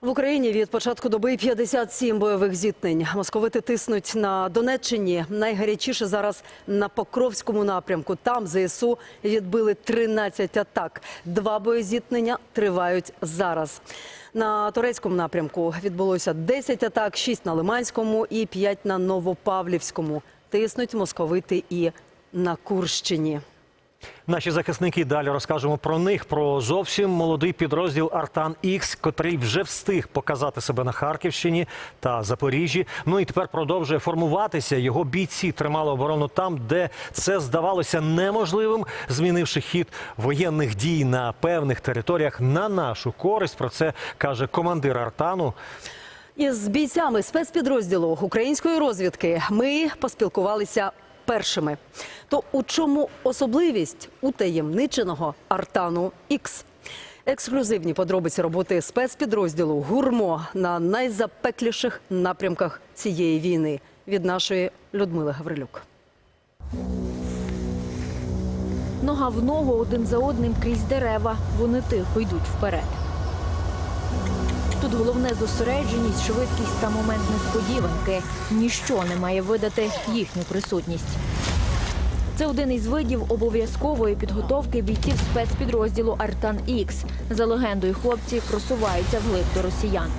В Україні від початку доби 57 бойових зіткнень. Московити тиснуть на Донеччині. Найгарячіше зараз на Покровському напрямку. Там ЗСУ відбили 13 атак. Два боєзіткнення тривають зараз. На турецькому напрямку відбулося 10 атак, 6 на Лиманському і 5 на Новопавлівському. Тиснуть московити і на Курщині. Наші захисники далі розкажемо про них, про зовсім молодий підрозділ Артан Ікс, котрий вже встиг показати себе на Харківщині та Запоріжжі. Ну і тепер продовжує формуватися. Його бійці тримали оборону там, де це здавалося неможливим, змінивши хід воєнних дій на певних територіях на нашу користь. Про це каже командир Артану. Із бійцями спецпідрозділу української розвідки ми поспілкувалися першими. То у чому особливість утаємниченого Артану Ікс? Ексклюзивні подробиці роботи спецпідрозділу Гурмо на найзапекліших напрямках цієї війни від нашої Людмили Гаврилюк. Нога в ногу один за одним крізь дерева. Вони тихо йдуть вперед. Тут головне зосередженість, швидкість та момент несподіванки. Ніщо не має видати їхню присутність. Це один із видів обов'язкової підготовки бійців спецпідрозділу Артан Ікс. За легендою, хлопці просуваються вглиб до росіян.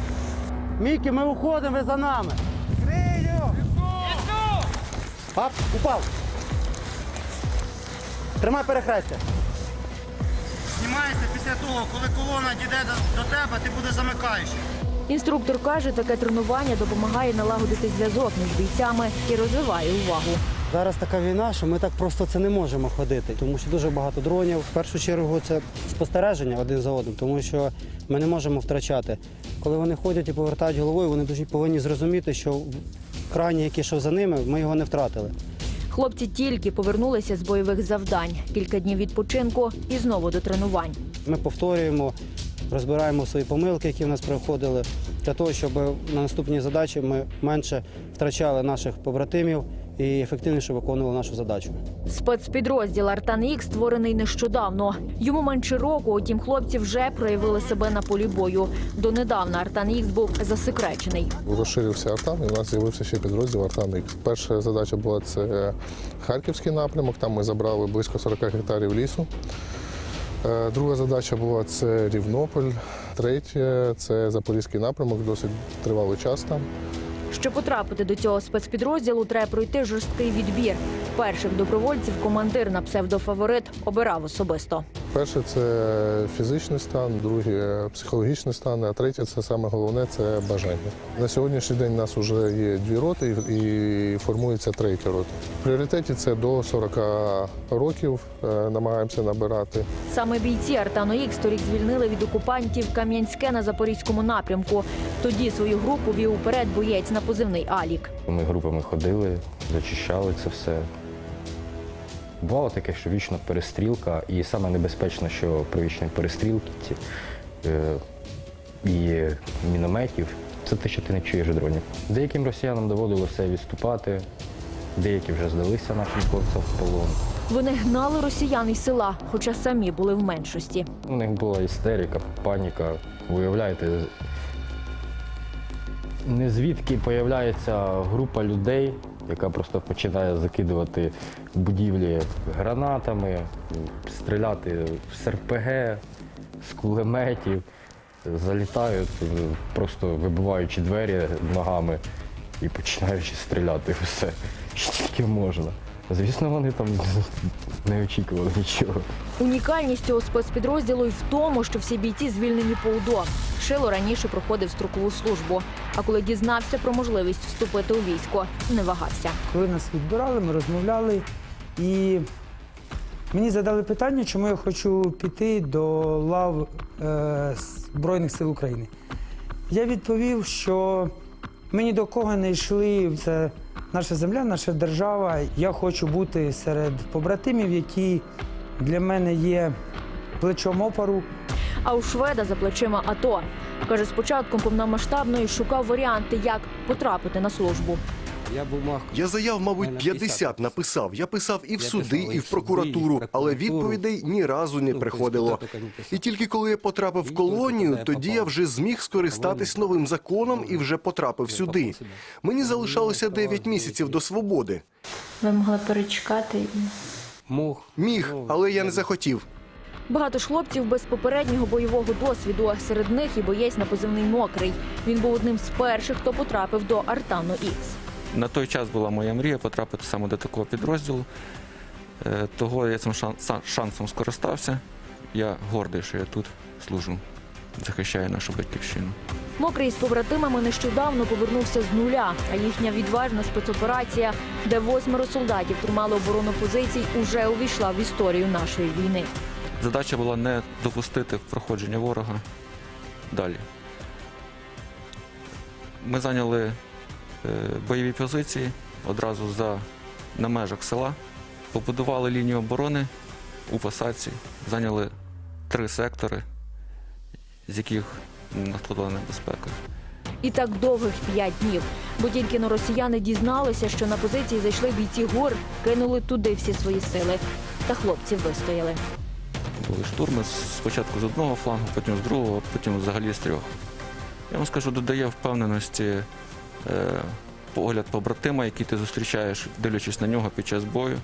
Мікі, ми уходимо, ви за нами. Крию! Пап, упав. Тримай перехрестя. Знімається після того, коли колона дійде до, тебе, ти будеш замикаючим. Інструктор каже, таке тренування допомагає налагодити зв'язок між бійцями і розвиває увагу. Зараз така війна, що ми так просто це не можемо ходити, тому що дуже багато дронів. В першу чергу це спостереження один за одним, тому що ми не можемо втрачати. Коли вони ходять і повертають головою, вони дуже повинні зрозуміти, що крайній, який йшов за ними, ми його не втратили. Хлопці тільки повернулися з бойових завдань. Кілька днів відпочинку і знову до тренувань. Ми повторюємо, розбираємо свої помилки, які в нас проходили, для того, щоб на наступні задачі ми менше втрачали наших побратимів і ефективніше виконували нашу задачу. Спецпідрозділ Артан Ікс створений нещодавно. Йому менше року, утім, хлопці вже проявили себе на полі бою. Донедавна Артан Ікс був засекречений. Розширився Артан, і у нас з'явився ще підрозділ Артан Ікс. Перша задача була це Харківський напрямок. Там ми забрали близько 40 гектарів лісу. Е, Друга задача була це Рівнополь. Третя це Запорізький напрямок, досить тривалий час там. Щоб потрапити до цього спецпідрозділу, треба пройти жорсткий відбір. Перших добровольців командир на псевдофаворит обирав особисто. Перше це фізичний стан, друге психологічний стан, а третє це саме головне це бажання. На сьогоднішній день у нас вже є дві роти і формується третя рота. В пріоритеті це до 40 років е, намагаємося набирати. Саме бійці Артану Ікс торік звільнили від окупантів Кам'янське на запорізькому напрямку. Тоді свою групу вів уперед боєць на позивний Алік. Ми групами ходили, зачищали це все. Бувало таке, що вічна перестрілка, і саме небезпечно, що при вічній перестрілці е, і мінометів це те, що ти не чуєш дронів. Деяким росіянам доводилося відступати, деякі вже здалися нашим хлопцям в полон. Вони гнали росіян із села, хоча самі були в меншості. У них була істерика, паніка. Уявляєте, не звідки появляється група людей, яка просто починає закидувати будівлі гранатами, стріляти з РПГ, з кулеметів, залітають, просто вибиваючи двері ногами і починаючи стріляти все, що тільки можна. Звісно, вони там не очікували нічого. Унікальність цього спецпідрозділу й в тому, що всі бійці звільнені по УДО. Шило раніше проходив строкову службу. А коли дізнався про можливість вступити у військо, не вагався. Коли нас відбирали, ми розмовляли, і мені задали питання, чому я хочу піти до лав е, Збройних сил України. Я відповів, що ми ні до кого не йшли. Це наша земля, наша держава. Я хочу бути серед побратимів, які для мене є плечом опору. А у шведа за плечима АТО. Каже, з початком повномасштабної шукав варіанти, як потрапити на службу. Я заяв, мабуть, Наверно, 50 50 написав. Я писав і в суди, і в прокуратуру, але відповідей ні разу не Ну, приходило. І тільки коли я потрапив в колонію, тоді я вже зміг скористатись новим законом і вже потрапив сюди. Мені залишалося 9 місяців до свободи. Ви могли перечекати. Міг, але я не захотів. Багато ж хлопців без попереднього бойового досвіду. Серед них і боєць на позивний мокрий. Він був одним з перших, хто потрапив до Артану Ікс. На той час була моя мрія потрапити саме до такого підрозділу. Е, Того я цим шан- шансом скористався. Я гордий, що я тут служу, захищаю нашу батьківщину. Мокрий з побратимами нещодавно повернувся з нуля, а їхня відважна спецоперація, де восьмеро солдатів тримали оборону позицій, уже увійшла в історію нашої війни. Задача була не допустити проходження ворога далі. Ми зайняли е, бойові позиції одразу за, на межах села, побудували лінію оборони у посадці, зайняли три сектори, з яких надходила небезпека. І так довгих п'ять днів. Бо тільки но росіяни дізналися, що на позиції зайшли бійці гор, кинули туди всі свої сили. Та хлопці вистояли. Були штурми спочатку з одного флангу, потім з другого, потім взагалі з трьох. Я вам скажу, додає впевненості е, погляд побратима, який ти зустрічаєш, дивлячись на нього під час бою,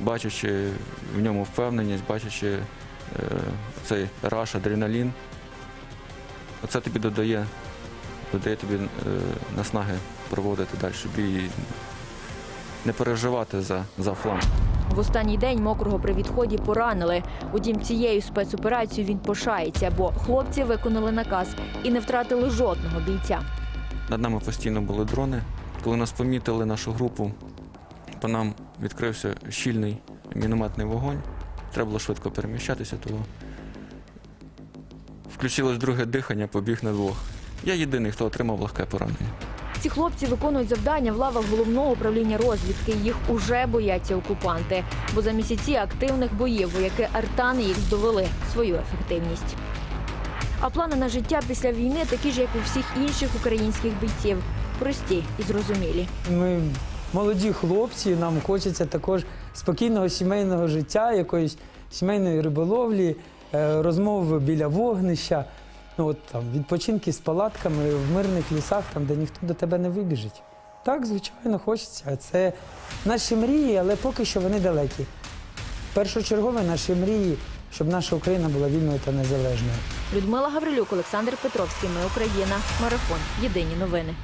бачачи в ньому впевненість, бачачи е, цей раш, адреналін. Оце тобі додає, додає тобі е, наснаги проводити далі бій і не переживати за, за фланг. В останній день мокрого при відході поранили. Утім, цією спецоперацією він пишається, бо хлопці виконали наказ і не втратили жодного бійця. Над нами постійно були дрони. Коли нас помітили нашу групу, по нам відкрився щільний мінометний вогонь. Треба було швидко переміщатися, тому включилось друге дихання, побіг на двох. Я єдиний, хто отримав легке поранення. Ці хлопці виконують завдання в лавах головного управління розвідки. Їх уже бояться окупанти. Бо за місяці активних боїв вояки Артани їх довели свою ефективність. А плани на життя після війни такі ж, як у всіх інших українських бійців. Прості і зрозумілі. Ми молоді хлопці, нам хочеться також спокійного сімейного життя, якоїсь сімейної риболовлі, е, розмов біля вогнища, ну, от, там, відпочинки з палатками в мирних лісах, там, де ніхто до тебе не вибіжить. Так, звичайно, хочеться. Це наші мрії, але поки що вони далекі. Першочергове наші мрії, щоб наша Україна була вільною та незалежною. Людмила Гаврилюк, Олександр Петровський. Ми Україна. Марафон. Єдині новини.